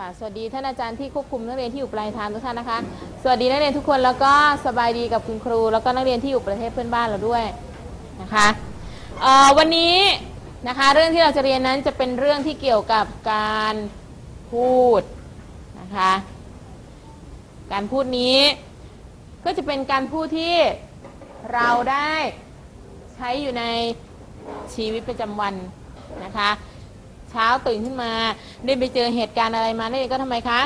ค่ะ สวัสดีท่านอาจารย์ที่ควบคุมนักเรียนที่อยู่ปลายทางทุกท่านนะคะ สวัสดีนักเรียนทุกคนแล้วก็สบายดีกับคุณครู แล้วก็นักเรียนที่อยู่ประเทศเพื่อนบ้านเราด้วยนะคะวันนี้นะคะเรื่องที่เราจะเรียนนั้นจะเป็นเรื่องที่เกี่ยวกับการพูดนะคะการพูดนี้ก็จะเป็นการพูดที่เราได้ใช้อยู่ในชีวิตประจำวันนะคะ เช้าตื่นขึ้นมา ได้ไปเจอเหตุการณ์อะไรมานักเรียนก็ทำไมคะ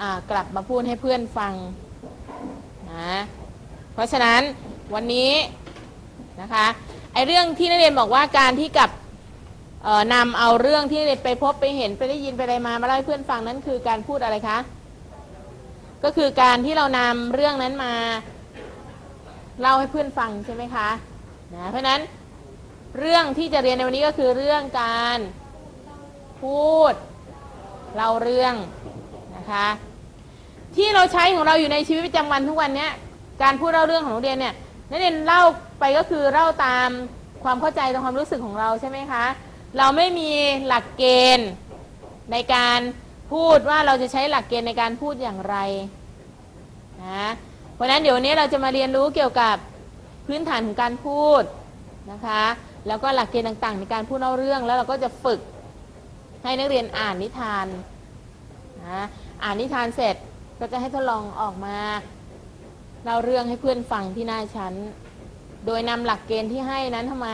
อ่ากลับมาพูดให้เพื่อนฟังนะเพราะฉะนั้นวันนี้นะคะไอเรื่องที่นักเรียนบอกว่าการที่กับเอ่อนำเอาเรื่องที่เรียนไปพบไปเห็นไปได้ยินไปอะไรมามาเล่าให้เพื่อนฟังนั้นคือการพูดอะไรคะก็คือการที่เรานำเรื่องนั้นมาเล่าให้เพื่อนฟังใช่ไหมคะนะเพราะฉะนั้น เรื่องที่จะเรียนในวันนี้ก็คือเรื่องการพูดเล่าเรื่องนะคะที่เราใช้ของเราอยู่ในชีวิตประจำวันทุกวันนี้การพูดเล่าเรื่องของโรงเรียนเนี่ยนักเรียนเล่าไปก็คือเล่าตามความเข้าใจตามความรู้สึกของเราใช่ไหมคะเราไม่มีหลักเกณฑ์ในการพูดว่าเราจะใช้หลักเกณฑ์ในการพูดอย่างไรนะเพราะฉะนั้นเดี๋ยววนนี้เราจะมาเรียนรู้เกี่ยวกับพื้นฐานของการพูดนะคะ แล้วก็หลักเกณฑ์ต่างๆ ในการพูดเล่าเรื่องแล้วเราก็จะฝึกให้นักเรียนอ่านนิทานนะอ่านนิทานเสร็จก็จะให้ทดลองออกมาเล่าเรื่องให้เพื่อนฟังที่หน้าชั้น โดยนำหลักเกณฑ์ที่ให้นั้นทำไม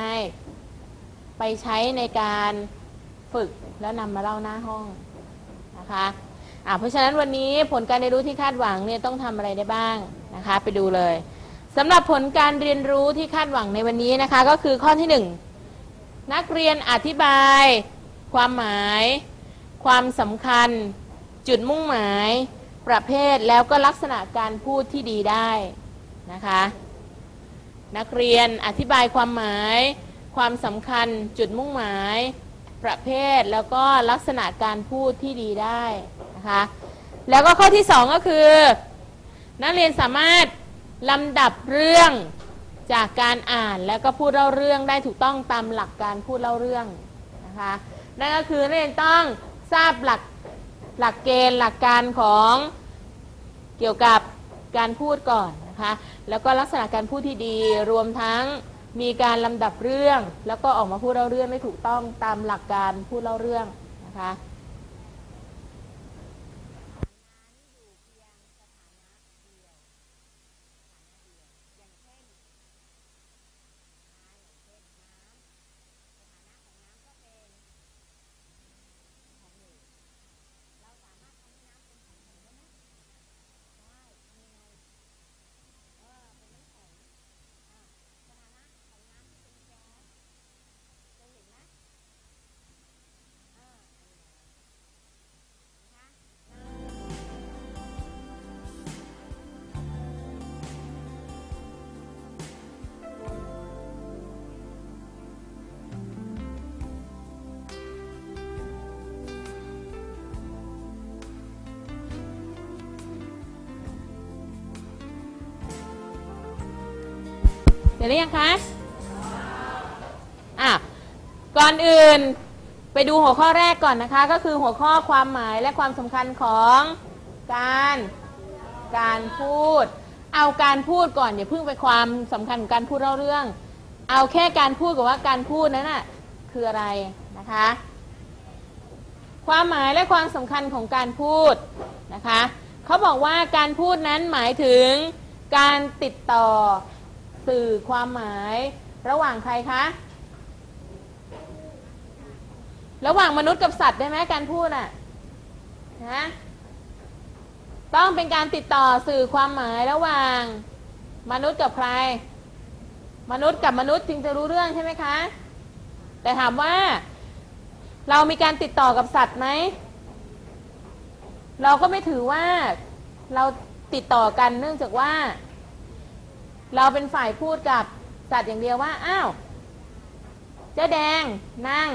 ไปใช้ในการฝึกแล้วนำมาเล่าหน้าห้องนะคะอะเพราะฉะนั้นวันนี้ผลการเรียนรู้ที่คาดหวังเนี่ยต้องทำอะไรได้บ้างนะคะ ไปดูเลย สำหรับผลการเรียนรู้ที่คาดหวังในวันนี้นะคะ ก็คือข้อที่ 1 นักเรียนอธิบาย ความหมาย ความสำคัญ จุดมุ่งหมาย ประเภทแล้วก็ลักษณะการพูดที่ดีได้นะคะ นักเรียนอธิบายความหมาย ความสำคัญ จุดมุ่งหมาย ประเภทแล้วก็ลักษณะการพูดที่ดีได้นะคะแล้วก็ข้อที่ 2 ก็คือ นักเรียนสามารถ ลำดับเรื่องจากการอ่านแล้วก็พูดเล่าเรื่องได้ถูกต้องตามหลักการพูดเล่าเรื่องนะคะนั่นก็คือเรียนต้องทราบหลักหลักเกณฑ์หลักการของเกี่ยวกับการพูดก่อนนะคะแล้วก็ลักษณะการพูดที่ดีรวมทั้งมีการลำดับเรื่อง แล้วก็ออกมาพูดเล่าเรื่องได้ถูกต้องตามหลักการพูดเล่าเรื่องนะคะ ร็จหรือยังคะอะก่อนอื่นไปดูหัวข้อแรกก่อนนะคะ ก็คือหัวข้อความหมายและความสำคัญของการการพูด เอาการพูดก่อนอย่าเพิ่งไปความสำคัญของการพูดเล่าเรื่อง เอาแค่การพูดกับว่าการพูดนั้นน่ะคืออะไรนะคะ ความหมายและความสำคัญของการพูดนะคะเขาบอกว่าการพูดนั้นหมายถึงการติดต่อ สื่อความหมายระหว่างใครคะ ระหว่างมนุษย์กับสัตว์ได้ไหมการพูดอะนะต้องเป็นการติดต่อสื่อความหมายระหว่าง มนุษย์กับใคร มนุษย์กับมนุษย์จึงจะรู้เรื่องใช่ไหมคะ แต่ถามว่า เรามีการติดต่อกับสัตว์ไหมเราก็ไม่ถือว่าเราติดต่อกันเนื่องจากว่า เราเป็นฝ่ายพูดกับสัตว์อย่างเดียวว่า อ้าว เจ๊แดงนั่ง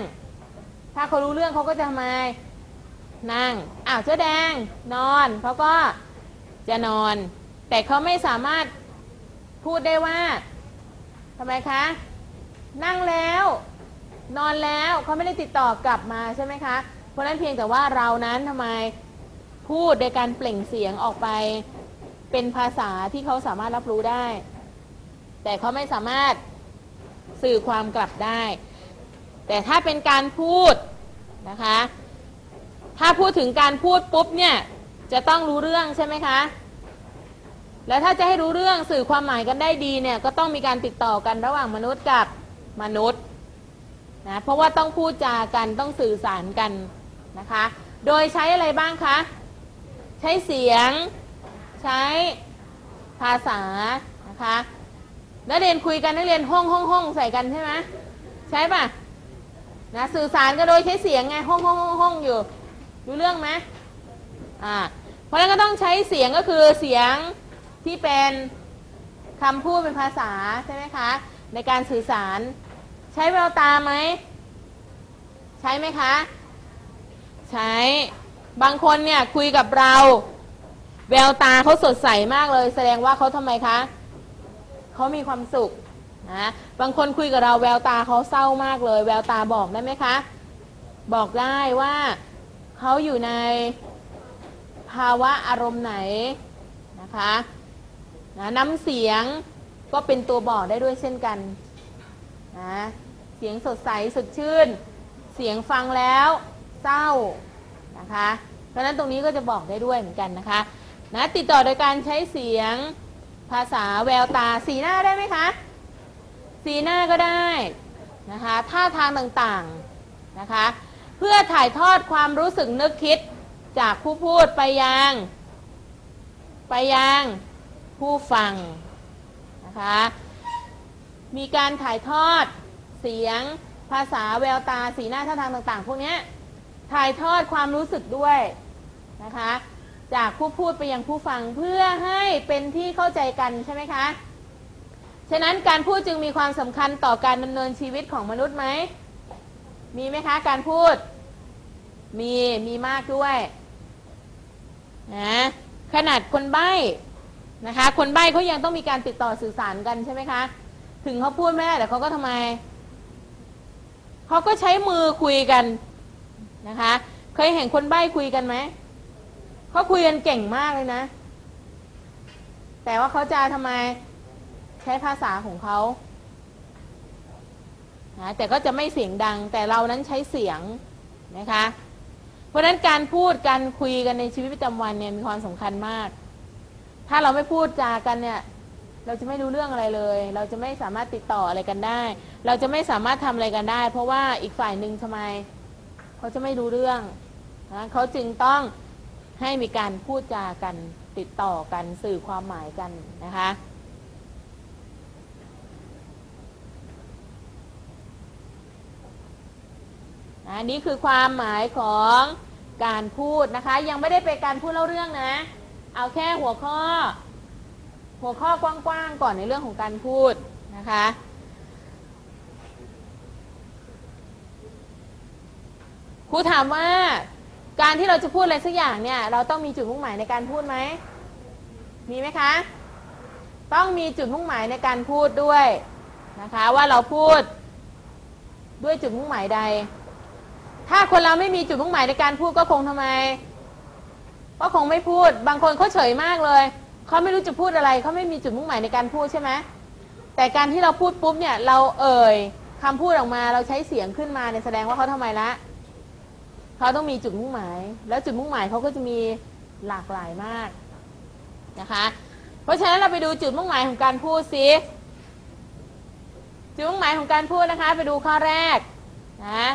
ถ้าเขารู้เรื่องเขาก็จะทำไม นั่ง อ้าวเจ๊แดงนอนเขาก็จะนอน แต่เขาไม่สามารถพูดได้ว่าทำไมคะ นั่งแล้ว นอนแล้วเขาไม่ได้ติดต่อกลับมาใช่ไหมคะ เพราะฉะนั้นเพียงแต่ว่าเรานั้นทำไมพูดโดยการเปล่งเสียงออกไปเป็นภาษาที่เขาสามารถรับรู้ได้ แต่เขาไม่สามารถสื่อความกลับได้ แต่ถ้าเป็นการพูดนะคะ ถ้าพูดถึงการพูดปุ๊บเนี่ยจะต้องรู้เรื่องใช่ไหมคะ แล้วถ้าจะให้รู้เรื่องสื่อความหมายกันได้ดีเนี่ยก็ต้องมีการติดต่อกันระหว่างมนุษย์กับมนุษย์นะเพราะว่าต้องพูดจากันต้องสื่อสารกันนะคะ โดยใช้อะไรบ้างคะ ใช้เสียง ใช้ภาษานะคะ นักเรียนคุยกันนักเรียนห้องห้องห้องใส่กันใช่ไหมใช่ปะนะสื่อสารก็โดยใช้เสียงไงห้องห้องห้องห้องอยู่รู้เรื่องไหมอ่าเพราะนั้นก็ต้องใช้เสียงก็คือเสียงที่เป็นคำพูดเป็นภาษาใช่ไหมคะ ในการสื่อสาร ใช้แววตาไหมใช้ไหมคะ ใช้บางคนเนี่ยคุยกับเรา แววตาเขาสดใสมากเลย แสดงว่าเขาทำไมคะ เขามีความสุขนะบางคนคุยกับเราแววตาเขาเศร้ามากเลย แววตาบอกได้ไหมคะ บอกได้ว่าเขาอยู่ในภาวะอารมณ์ไหนนะคะนะน้ำเสียงก็เป็นตัวบอกได้ด้วยเช่นกันนะเสียงสดใสสดชื่น เสียงฟังแล้วเศร้านะคะ เพราะฉะนั้นตรงนี้ก็จะบอกได้ด้วยเหมือนกันนะคะนะติดต่อโดยการใช้เสียง ภาษาแววตาสีหน้าได้ไหมคะ สีหน้าก็ได้นะคะท่าทางต่างๆนะคะ เพื่อถ่ายทอดความรู้สึกนึกคิดจากผู้พูดไปยัง ไปยังผู้ฟังนะคะมีการถ่ายทอดเสียงภาษาแววตาสีหน้าท่าทางต่างๆ พวกนี้ถ่ายทอดความรู้สึกด้วยนะคะ จากผู้พูดไปยังผู้ฟังเพื่อให้เป็นที่เข้าใจกันใช่ไหมคะ ฉะนั้นการพูดจึงมีความสำคัญต่อการดำเนินชีวิตของมนุษย์ไหม มีไหมคะ การพูด มีมีมากด้วยนะขนาดคนใบ้นะคะ คนใบ้เขายังต้องมีการติดต่อสื่อสารกันใช่ไหมคะ ถึงเขาพูดไม่ได้แต่เขาก็ทำไมเขาก็ใช้มือคุยกันนะคะ เคยเห็นคนใบ้คุยกันไหม เขาคุยกันเก่งมากเลยนะ แต่ว่าเขาจะทำไมใช้ภาษาของเขานะแต่ก็จะไม่เสียงดัง แต่เรานั้นใช้เสียงนะคะ เพราะนั้นการพูดการคุยกันในชีวิตประจำวันเนี่ยมีความสำคัญมาก ถ้าเราไม่พูดจากันเนี่ยเราจะไม่รู้เรื่องอะไรเลย เราจะไม่สามารถติดต่ออะไรกันได้ เราจะไม่สามารถทำอะไรกันได้ เพราะว่าอีกฝ่ายหนึ่งทำไม เขาจะไม่รู้เรื่องนะเขาจึงต้อง ให้มีการพูดจากันติดต่อกันสื่อความหมายกันนะคะ อันนี้คือความหมายของการพูดนะคะ ยังไม่ได้เป็นการพูดเล่าเรื่องนะ เอาแค่หัวข้อ หัวข้อกว้างๆก่อนในเรื่องของการพูดนะคะครูถามว่า การที่เราจะพูดอะไรสักอย่างเนี่ยเราต้องมีจุดมุ่งหมายในการพูดไหมมีไหมคะ ต้องมีจุดมุ่งหมายในการพูดด้วยนะคะ ว่าเราพูดด้วยจุดมุ่งหมายใด ถ้าคนเราไม่มีจุดมุ่งหมายในการพูดก็คงทำไม ก็คงไม่พูด บางคนเขาเฉยมากเลยเขาไม่รู้จะพูดอะไรเขาไม่มีจุดมุ่งหมายในการพูดใช่ไหมแต่การที่เราพูดปุ๊บเนี่ยเราเอ่ยคำพูดออกมาเราใช้เสียงขึ้นมาเนี่ยแสดงว่าเขาทำไมละ เขาต้องมีจุดมุ่งหมาย แล้วจุดมุ่งหมายเขาก็จะมีหลากหลายมากนะคะ เพราะฉะนั้นเราไปดูจุดมุ่งหมายของการพูดสิจุดมุ่งหมายของการพูดนะคะ ไปดูข้อแรกนะ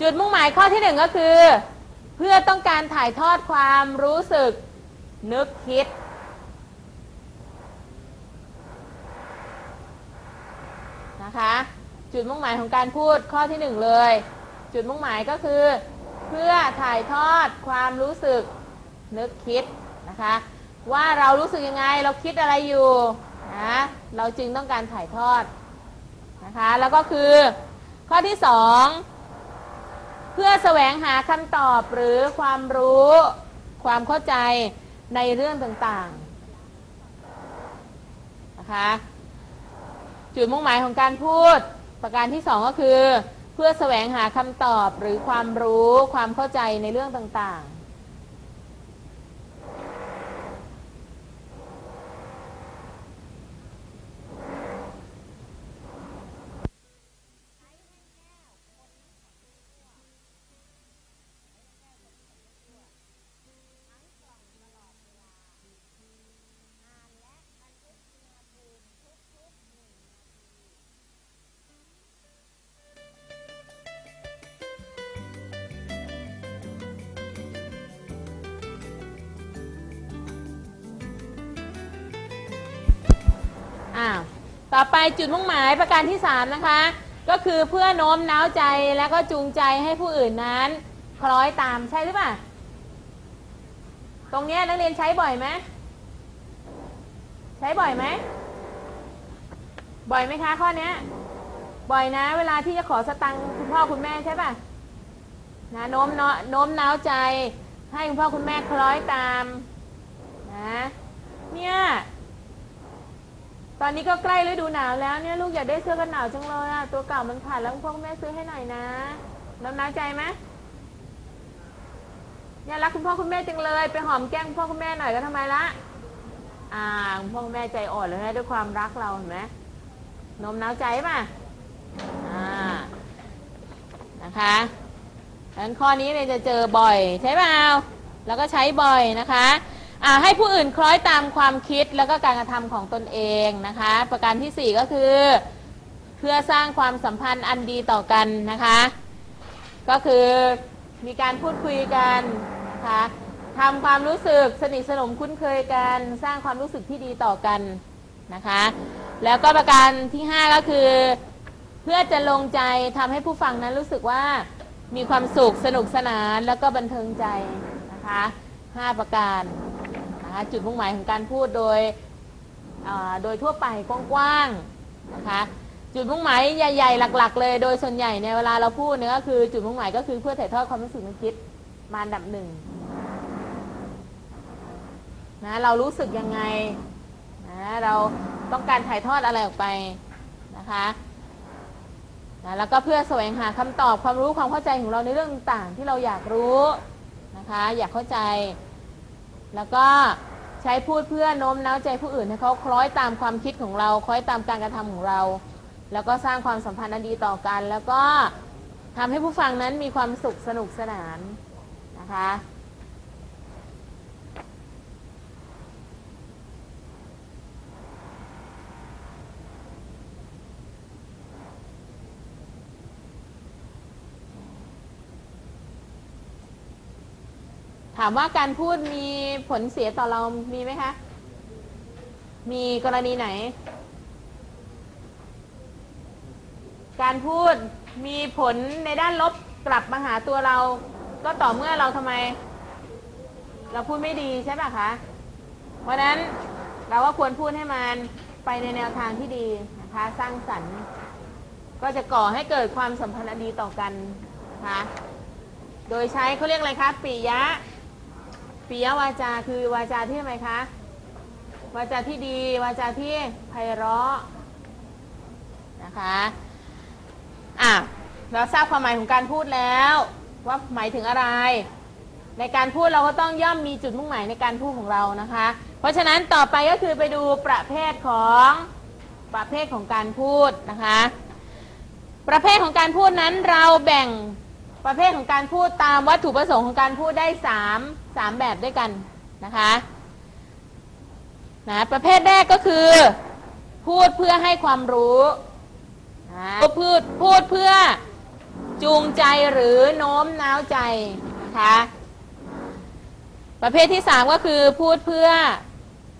จุดมุ่งหมายข้อที่หนึ่งก็คือ เพื่อต้องการถ่ายทอดความรู้สึกนึกคิด นะคะ จุดมุ่งหมายของการพูดข้อที่หนึ่งเลย จุดมุ่งหมายก็คือ เพื่อถ่ายทอดความรู้สึกนึกคิดนะคะ ว่าเรารู้สึกยังไงเราคิดอะไรอยู่นะเราจึงต้องการถ่ายทอดนะคะ แล้วก็คือข้อที่สองเพื่อแสวงหาคำตอบหรือความรู้ความเข้าใจในเรื่องต่างๆนะคะจุดมุ่งหมายของการพูดประการที่สองก็คือ เพื่อแสวงหาคำตอบหรือความรู้ความเข้าใจในเรื่องต่างๆ ต่อไปจุดมุ่งหมายประการที่ 3 นะคะ ก็คือเพื่อโน้มน้าวใจแล้วก็จูงใจให้ผู้อื่นนั้น คล้อยตามใช่หรือเปล่าตรงนี้นักเรียนใช้บ่อยไหมใช้บ่อยไหมบ่อยไหมคะ ข้อนี้บ่อยนะ เวลาที่จะขอสตังค์คุณพ่อคุณแม่ใช่ป่ะนะโน้มเนาะโน้มน้าวใจ ให้คุณพ่อคุณแม่คล้อยตามนะเนี่ย ตอนนี้ก็ใกล้ฤดูหนาวแล้วเนี่ยลูกอยากได้เสื้อกันหนาวจังเลยอะตัวเก่ามันขาดแล้วคุณพ่อคุณแม่ซื้อให้หน่อยนะน้ำน้าวใจไหมเนี่ยรักคุณพ่อคุณแม่จังเลย ไปหอมแก้มคุณพ่อคุณแม่หน่อยก็ทำไมละอ่าคุณพ่อคุณแม่ใจอ่อนแล้วนะด้วยความรักเราเห็นไหมนมน้าวใจป่ะอ่านะคะดังนั้นข้อนี้เนี่ยจะเจอบ่อยใช่เปล่าแล้วก็ใช้บ่อยนะคะ ให้ผู้อื่นคล้อยตามความคิดแล้วก็การกระทำของตนเองนะคะ ประการที่สี่ก็คือ เพื่อสร้างความสัมพันธ์อันดีต่อกันนะคะ ก็คือมีการพูดคุยกันนะคะทำความรู้สึกสนิทสนมคุ้นเคยกัน สร้างความรู้สึกที่ดีต่อกันนะคะ แล้วก็ประการที่ 5 ก็คือ เพื่อจะลงใจทำให้ผู้ฟังนั้นรู้สึกว่ามีความสุขสนุกสนานแล้วก็บันเทิงใจนะคะ 5 ประการ นะคะจุดมุ่งหมายของการพูดโดยโดยทั่วไปกว้างๆนะคะจุดมุ่งหมายใหญ่ ๆ หลัก ๆ เลย โดยส่วนใหญ่ในยเวลาเราพูดเนี่ยก็คือจุดมุ่งหมายก็คือเพื่อถ่ายทอดความรู้สึกนึกคิดมาอันดับหนึ่งนะเรารู้สึกยังไงนะเราต้องการถ่ายทอดอะไรออกไปนะคะนะแล้วก็เพื่อแสวงหาคำตอบความรู้ความเข้าใจของเราในเรื่องต่างที่เราอยากรู้นะคะอยากเข้าใจ แล้วก็ ช้พูดเพื่อโน้มน้าวใจผู้อื่นให้เขาคล้อยตามความคิดของเรา คล้อยตามการกระทำของเรา แล้วก็สร้างความสัมพันธ์อันดีต่อกัน แล้วก็ทำให้ผู้ฟังนั้นมีความสุขสนุกสนานนะคะ ถามว่าการพูดมีผลเสียต่อเรามีไหมคะ มีกรณีไหน การพูดมีผลในด้านลบกลับมาหาตัวเรา ก็ต่อเมื่อเราทำไม เราพูดไม่ดีใช่ปะคะ เพราะนั้นเราก็ควรพูดให้มันไปในแนวทางที่ดีนะคะ สร้างสรรค์ ก็จะก่อให้เกิดความสัมพันธ์ดีต่อกันนะคะโดยใช้เขาเรียกอะไรคะปิยะ ปิยวาจาคือวาจาที่ทำไมคะ วาจาที่ดี วาจาที่ไพเราะนะคะอะเราทราบความหมายของการพูดแล้ว ว่าหมายถึงอะไร ในการพูดเราก็ต้องย่อมมีจุดมุ่งหมายในการพูดของเรานะคะ เพราะฉะนั้นต่อไปก็คือไปดูประเภทของประเภทของการพูดนะคะ ประเภทของการพูดนั้นเราแบ่ง ประเภทของการพูดตามวัตถุประสงค์ของการพูดได้3 3แบบด้วยกันนะคะนะประเภทแรกก็คือ พูดเพื่อให้ความรู้นะพูดพูดเพื่อจูงใจหรือโน้มน้าวใจนะคะประเภทที่3ก็คือพูดเพื่อ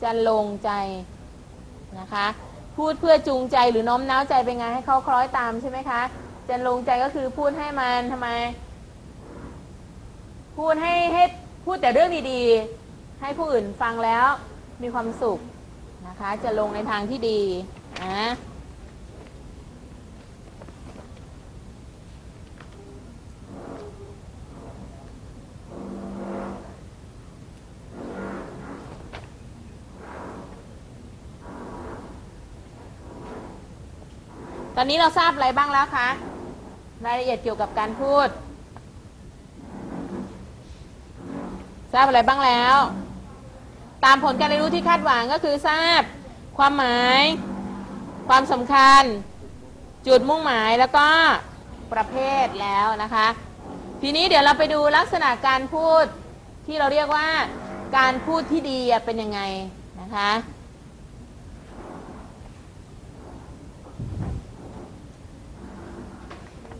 จะลงใจนะคะ พูดเพื่อจูงใจหรือโน้มน้าวใจเป็นไงให้เขาคล้อยตามใช่ไหมคะ จะลงใจก็คือพูดให้มันทำไม พูดให้ให้พูดแต่เรื่องดีๆ ให้ผู้อื่นฟังแล้วมีความสุขนะคะ จะลงในทางที่ดีนะตอนนี้เราทราบอะไรบ้างแล้วคะ รายละเอียดเกี่ยวกับการพูด ทราบอะไรบ้างแล้ว ตามผลการเรียนรู้ที่คาดหวังก็คือทราบ ความหมาย ความสำคัญ จุดมุ่งหมายแล้วก็ประเภทแล้วนะคะ ทีนี้เดี๋ยวเราไปดูลักษณะการพูดที่เราเรียกว่าการพูดที่ดีเป็นยังไงนะคะ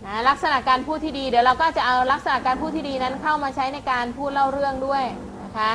นะลักษณะการพูดที่ดี เดี๋ยวเราก็จะเอาลักษณะการพูดที่ดีนั้นเข้ามาใช้ในการพูดเล่าเรื่องด้วยนะคะ